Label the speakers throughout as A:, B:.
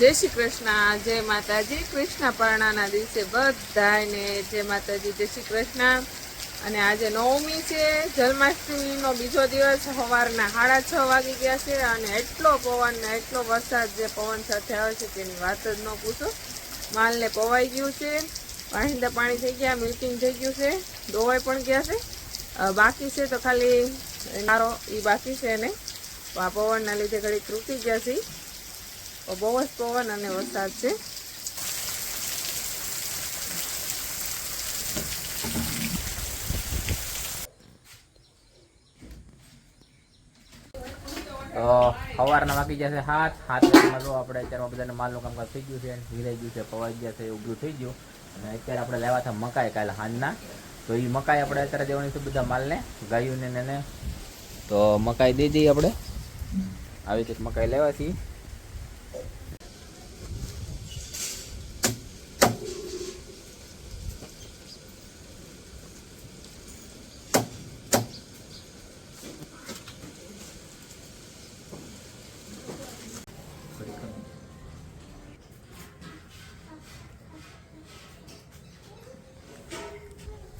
A: જય શ્રી કૃષ્ણ, જય માતાજી. કૃષ્ણ પરણાના દિવસે બધાને જય માતાજી, જય શ્રી કૃષ્ણ. અને આજે નવમી છે, જન્માષ્ટમીનો બીજો દિવસ. સવારના સાડા છ વાગી ગયા છે અને એટલો પવન ને એટલો વરસાદ જે પવન સાથે આવે છે તેની વાત જ ન પૂછો. માલને પવાઈ ગયું છે, વાહિંદા પાણી થઈ ગયા મિલ્કિંગ થઈ ગયું છે ધોવાઈ પણ ગયા છે. બાકી છે તો ખાલી, નારો એ બાકી છે એને આ પવનના લીધે ઘડી તૂટી ગયા છે. બહુ જ પવન અને વરસાદ છે.
B: સવારના વાગી જશે હાથ હાથ જો આપણે અત્યારમાં બધાને માલનું કામકાજ થઈ ગયું છે હિરાઈ ગયું છે, પવાઈ ગયા છે ઉગ્યું થઈ ગયું. અને અત્યારે આપણે લેવા હતા મકાઈ કાલે હાંજના. તો એ મકાઈ આપણે અત્યારે દેવાની છે બધા માલને, ગાયોને ને તો મકાઈ દઈ દઈએ આપણે. આવી રીતે મકાઈ લેવા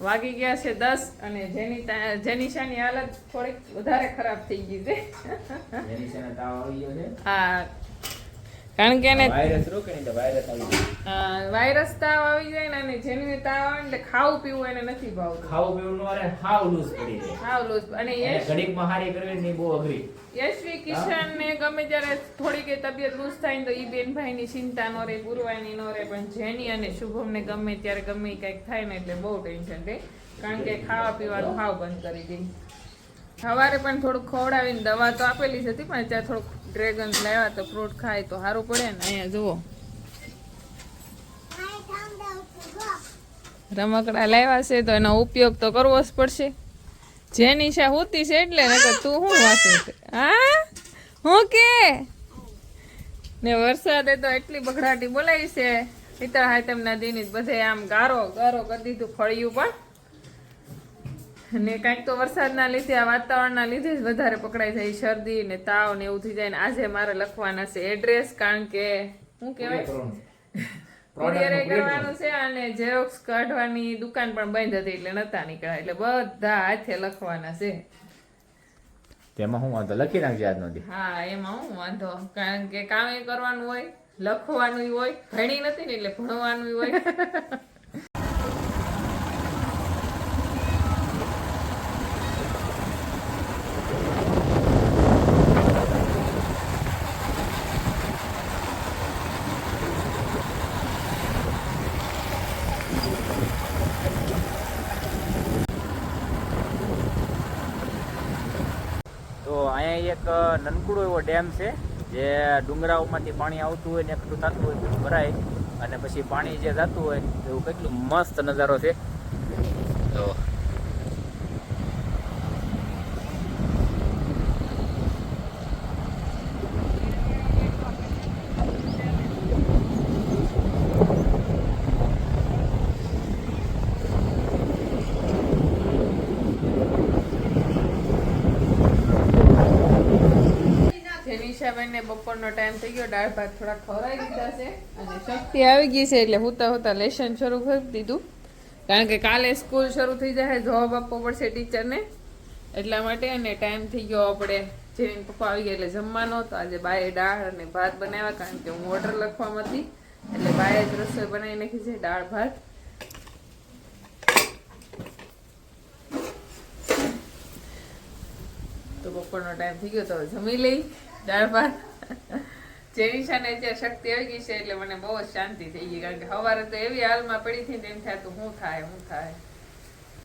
A: વાગી ગયા છે દસ અને જેની જેનિશાની હાલત થોડીક વધારે ખરાબ થઈ ગઈ છે? હા. કારણ કે એને
B: વાયરસ રો કે વાયરસ આવી ગયો
A: વાયરસ તાવ આવી જાય ને અને જેની તાવ આવે ને એટલે ખાવું પીવું એને નથી ભાવતું.
B: ખાવું પીવું નો અરે હાવ લૂઝ પડી જાય.
A: હાવ લૂઝ અને એ
B: ઘડીક હારી કરવી ને ઈ બહુ અઘરી.
A: યશવી કિશન ને ગમે ત્યારે થોડી કે તબિયત લૂઝ થાય ને તો ઈ બેનભાઈ ની ચિંતા નો રે ગુરવાની નો રહે પણ જેની અને શુભમ ને ગમે ત્યારે ગમે કંઈક કંઈક થાય ને એટલે બહુ ટેન્શન રહે. કારણ કે ખાવા પીવાનું હાવ બંધ કરી દઈ સવારે પણ થોડું ખવડાવીને દવા તો આપેલી જ હતી પણ ત્યાં થોડુંક ડ્રેગન લાવ્યા તો ફ્રૂટ ખાય તો સારું પડે ને. અહીંયા જુઓ. રમકડા લાવ્યા છે તો એનો ઉપયોગ તો કરવો જ પડશે. જેની છે હોતી છે એટલે નકર તું શું વાંચે હા? હું કે? ને વરસાદે તો એટલી બગડાટી બોલાવી છે. પિતળ હાતમના દિન બધે આમ ગારો ગારો કરી દીધું ફળિયું પણ. ને કાંઈક તો વરસાદના લીધે આ વાતાવરણના લીધે જ વધારે પકડાઈ જાય શરદી ને તાવ ને એવું થઈ જાય ને આજે મારે લખવાના છે એડ્રેસ કારણ કે શું કહેવાય? કુરિયરે કરવાનું છે અને ઝેરોક્સ કાઢવાની દુકાન પણ બંધ હતી એટલે નતા નીકળ્યા એટલે બધા હાથે લખવાના છે.
B: તેમાં હું વાંધો લખી નાખજે આજનો દી.
A: હા એમાં હું વાંધો કારણ કે કામ એ કરવાનું હોય લખવાનું હોય ભણી નથી ને એટલે ભણવાનું હોય
B: તો અહીંયા એક નનકુડો એવો ડેમ છે, જે ડુંગરાઓમાંથી પાણી આવતું હોય ને એકઠું થતું હોય બધું ભરાય અને પછી પાણી જે જતું હોય એવું કેટલું મસ્ત નજારો છે. તો
A: જેનિશાબેનને બપોરનો ટાઈમ થઈ ગયો, દાળ ભાત થોડા ખવરાઈ દીધા છે. અને શક્તિ આવી ગઈ છે એટલે હુતા હુતા લેશન શરૂ કરી દીધું. કારણ કે કાલે સ્કૂલ શરૂ થઈ જાય, જવાબ આપવો પડશે ટીચરને. એટલા માટે અને ટાઈમ થઈ ગયો આપણે જેવીને પપ્પા આવી ગયા એટલે જમવાનો તો આજે બાએ દાળ અને ભાત બનાવ્યા કારણ કે હું ઓર્ડર લખવામાં હતી. એટલે બાએ જ રસોઈ બનાવી નાખી છે, દાળ ભાત. તો બપોરનો ટાઈમ થઈ ગયો તો જમી લઈ. દાળ ભાત જેની છે ને અત્યારે શક્તિ આવી ગઈ છે એટલે મને બહુ જ શાંતિ થઈ ગઈ, કારણ કે સવારે તો એવી હાલમાં પડી હતી ને એમ થતું, હું થાય હું થાય?